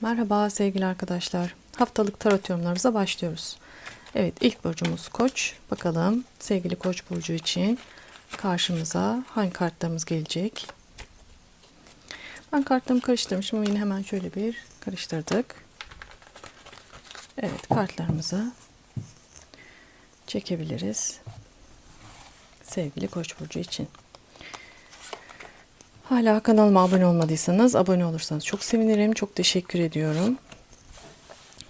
Merhaba sevgili arkadaşlar. Haftalık tarot yorumlarımıza başlıyoruz. Evet ilk burcumuz Koç. Bakalım sevgili Koç burcu için karşımıza hangi kartlarımız gelecek? Ben kartlarımı karıştırmışım. Yine hemen şöyle bir karıştırdık. Evet kartlarımızı çekebiliriz. Sevgili Koç burcu için. Hala kanalıma abone olmadıysanız abone olursanız çok sevinirim. Çok teşekkür ediyorum.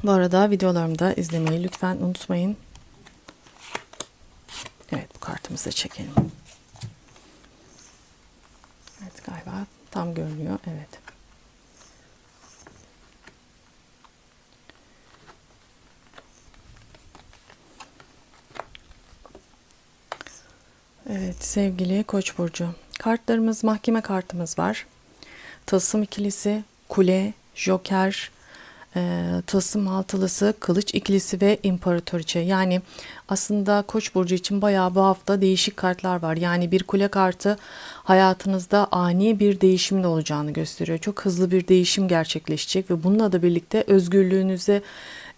Bu arada videolarımı da izlemeyi lütfen unutmayın. Evet bu kartımızı çekelim. Evet galiba tam görünüyor. Evet. Evet sevgili Koç burcu. Kartlarımız mahkeme kartımız var. Tılsım ikilisi, kule, joker, e, tılsım altılısı, kılıç ikilisi ve imparatoriçe. Yani aslında Koç burcu için bayağı bu hafta değişik kartlar var. Yani bir kule kartı hayatınızda ani bir değişimin olacağını gösteriyor. Çok hızlı bir değişim gerçekleşecek ve bununla da birlikte özgürlüğünüzü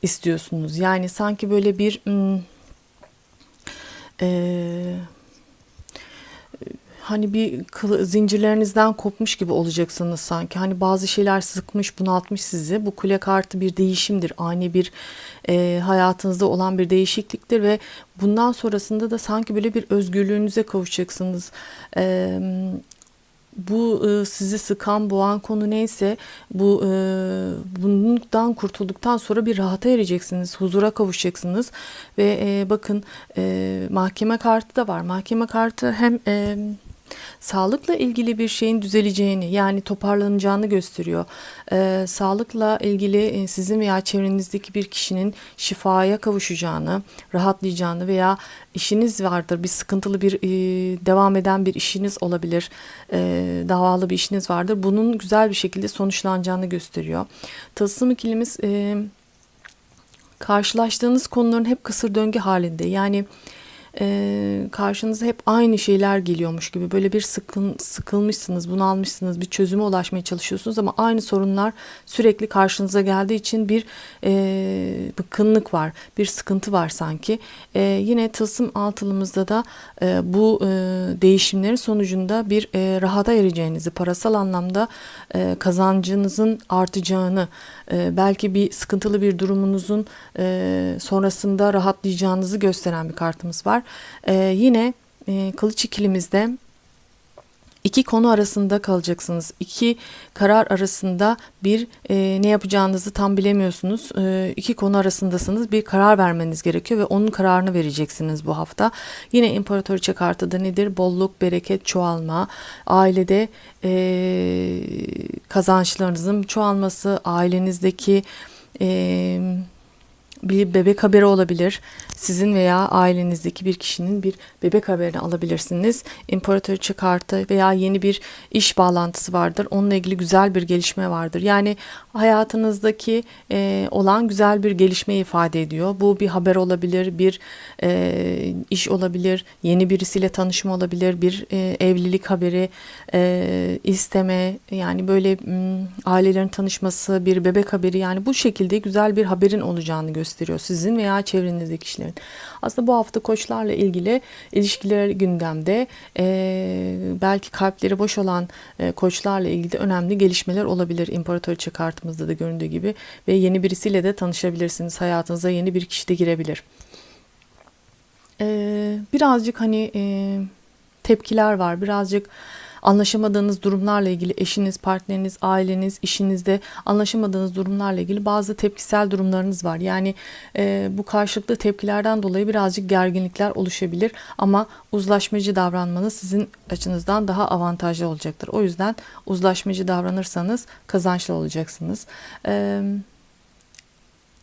istiyorsunuz. Yani sanki böyle bir hmm, eee hani bir kılı, zincirlerinizden kopmuş gibi olacaksınız sanki. Hani bazı şeyler sıkmış, bunaltmış sizi. Bu kule kartı bir değişimdir. Ani bir e, hayatınızda olan bir değişikliktir ve bundan sonrasında da sanki böyle bir özgürlüğünüze kavuşacaksınız. E, bu e, sizi sıkan boğan konu neyse bu e, bundan kurtulduktan sonra bir rahata ereceksiniz, huzura kavuşacaksınız ve e, bakın e, mahkeme kartı da var. Mahkeme kartı hem e, sağlıkla ilgili bir şeyin düzeleceğini yani toparlanacağını gösteriyor. Ee, sağlıkla ilgili e, sizin veya çevrenizdeki bir kişinin şifaya kavuşacağını, rahatlayacağını veya işiniz vardır, bir sıkıntılı bir e, devam eden bir işiniz olabilir, e, davalı bir işiniz vardır. Bunun güzel bir şekilde sonuçlanacağını gösteriyor. Tılsım ikilimiz e, karşılaştığınız konuların hep kısır döngü halinde. Yani e, karşınıza hep aynı şeyler geliyormuş gibi böyle bir sıkın sıkılmışsınız, bunalmışsınız, bir çözüme ulaşmaya çalışıyorsunuz ama aynı sorunlar sürekli karşınıza geldiği için bir e, bıkkınlık var, bir sıkıntı var sanki. E, yine tılsım altılımızda da e, bu e, değişimlerin sonucunda bir e, rahata ereceğinizi, parasal anlamda e, kazancınızın artacağını, e, belki bir sıkıntılı bir durumunuzun e, sonrasında rahatlayacağınızı gösteren bir kartımız var. E, yine e, kılıç ikilimizde iki konu arasında kalacaksınız. İki karar arasında bir e, ne yapacağınızı tam bilemiyorsunuz. E, iki konu arasındasınız. Bir karar vermeniz gerekiyor ve onun kararını vereceksiniz bu hafta. Yine imparatoriçe kartı da nedir? Bolluk, bereket, çoğalma. Ailede e, kazançlarınızın çoğalması, ailenizdeki e, bir bebek haberi olabilir. Sizin veya ailenizdeki bir kişinin bir bebek haberini alabilirsiniz. İmparatoriçe kartı veya yeni bir iş bağlantısı vardır. Onunla ilgili güzel bir gelişme vardır. Yani hayatınızdaki e, olan güzel bir gelişme ifade ediyor. Bu bir haber olabilir, bir e, iş olabilir, yeni birisiyle tanışma olabilir, bir e, evlilik haberi, e, isteme yani böyle m, ailelerin tanışması, bir bebek haberi yani bu şekilde güzel bir haberin olacağını gösteriyor sizin veya çevrenizdeki kişilerin. Aslında bu hafta koçlarla ilgili ilişkiler gündemde. E, belki kalpleri boş olan e, koçlarla ilgili de önemli gelişmeler olabilir. İmparatoriçe kartımızda da göründüğü gibi ve yeni birisiyle de tanışabilirsiniz. Hayatınıza yeni bir kişi de girebilir. E, birazcık hani e, tepkiler var. Birazcık anlaşamadığınız durumlarla ilgili eşiniz, partneriniz, aileniz, işinizde anlaşamadığınız durumlarla ilgili bazı tepkisel durumlarınız var. Yani e, bu karşılıklı tepkilerden dolayı birazcık gerginlikler oluşabilir ama uzlaşmacı davranmanız sizin açınızdan daha avantajlı olacaktır. O yüzden uzlaşmacı davranırsanız kazançlı olacaksınız. Evet.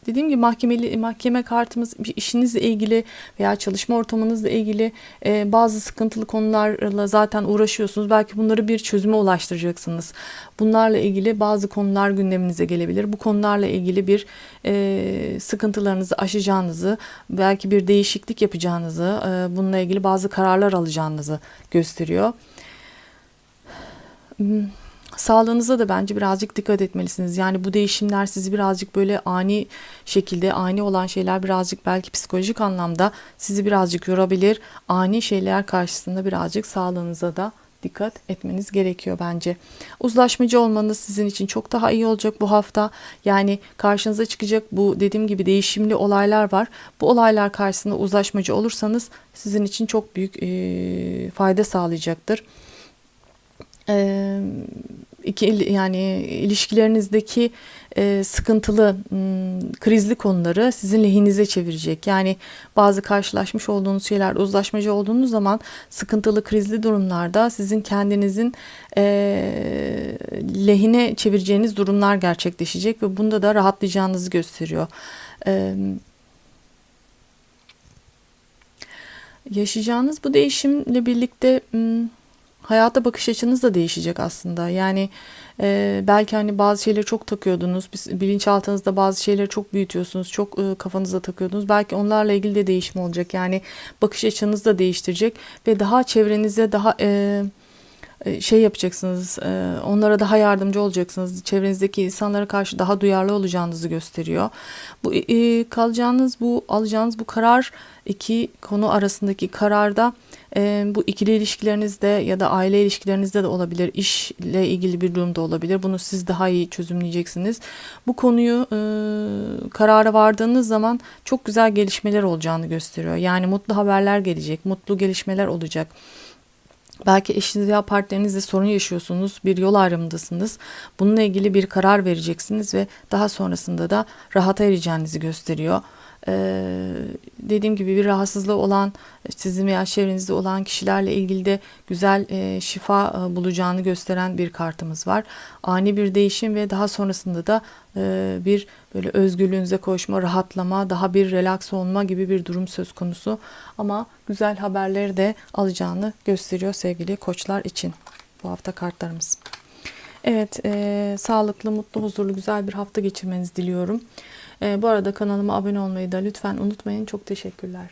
Dediğim gibi mahkemeli mahkeme kartımız işinizle ilgili veya çalışma ortamınızla ilgili e, bazı sıkıntılı konularla zaten uğraşıyorsunuz. Belki bunları bir çözüme ulaştıracaksınız. Bunlarla ilgili bazı konular gündeminize gelebilir. Bu konularla ilgili bir e, sıkıntılarınızı aşacağınızı, belki bir değişiklik yapacağınızı, e, bununla ilgili bazı kararlar alacağınızı gösteriyor. Hmm Sağlığınıza da bence birazcık dikkat etmelisiniz. Yani bu değişimler sizi birazcık böyle ani şekilde ani olan şeyler birazcık belki psikolojik anlamda sizi birazcık yorabilir. Ani şeyler karşısında birazcık sağlığınıza da dikkat etmeniz gerekiyor bence. Uzlaşmacı olmanız sizin için çok daha iyi olacak bu hafta. Yani karşınıza çıkacak bu dediğim gibi değişimli olaylar var. Bu olaylar karşısında uzlaşmacı olursanız sizin için çok büyük e, fayda sağlayacaktır. Ee, iki yani ilişkilerinizdeki e, sıkıntılı m, krizli konuları sizin lehinize çevirecek. Yani bazı karşılaşmış olduğunuz şeyler uzlaşmacı olduğunuz zaman sıkıntılı krizli durumlarda sizin kendinizin e, lehine çevireceğiniz durumlar gerçekleşecek ve bunda da rahatlayacağınızı gösteriyor. E, yaşayacağınız bu değişimle birlikte hayata bakış açınız da değişecek aslında. Yani e, belki hani bazı şeyleri çok takıyordunuz. Bilinçaltınızda bazı şeyleri çok büyütüyorsunuz. Çok e, kafanıza takıyordunuz. Belki onlarla ilgili de değişim olacak. Yani bakış açınızı da değiştirecek ve daha çevrenize daha e, e, şey yapacaksınız. e, Onlara daha yardımcı olacaksınız. Çevrenizdeki insanlara karşı daha duyarlı olacağınızı gösteriyor. Bu e, kalacağınız bu alacağınız bu karar iki konu arasındaki kararda bu ikili ilişkilerinizde ya da aile ilişkilerinizde de olabilir. işle ilgili bir durumda olabilir. Bunu siz daha iyi çözümleyeceksiniz. Bu konuyu e, karara vardığınız zaman çok güzel gelişmeler olacağını gösteriyor. Yani mutlu haberler gelecek, mutlu gelişmeler olacak. Belki eşiniz veya partnerinizle sorun yaşıyorsunuz, bir yol ayrımındasınız. Bununla ilgili bir karar vereceksiniz ve daha sonrasında da rahata ereceğinizi gösteriyor. Ee, dediğim gibi bir rahatsızlığı olan sizin veya çevrenizde olan kişilerle ilgili de güzel e, şifa e, bulacağını gösteren bir kartımız var. Ani bir değişim ve daha sonrasında da e, bir böyle özgürlüğünüze koşma, rahatlama, daha bir relax olma gibi bir durum söz konusu. Ama güzel haberleri de alacağını gösteriyor sevgili koçlar için bu hafta kartlarımız. Evet, e, sağlıklı, mutlu, huzurlu, güzel bir hafta geçirmenizi diliyorum. E, bu arada kanalıma abone olmayı da lütfen unutmayın. Çok teşekkürler.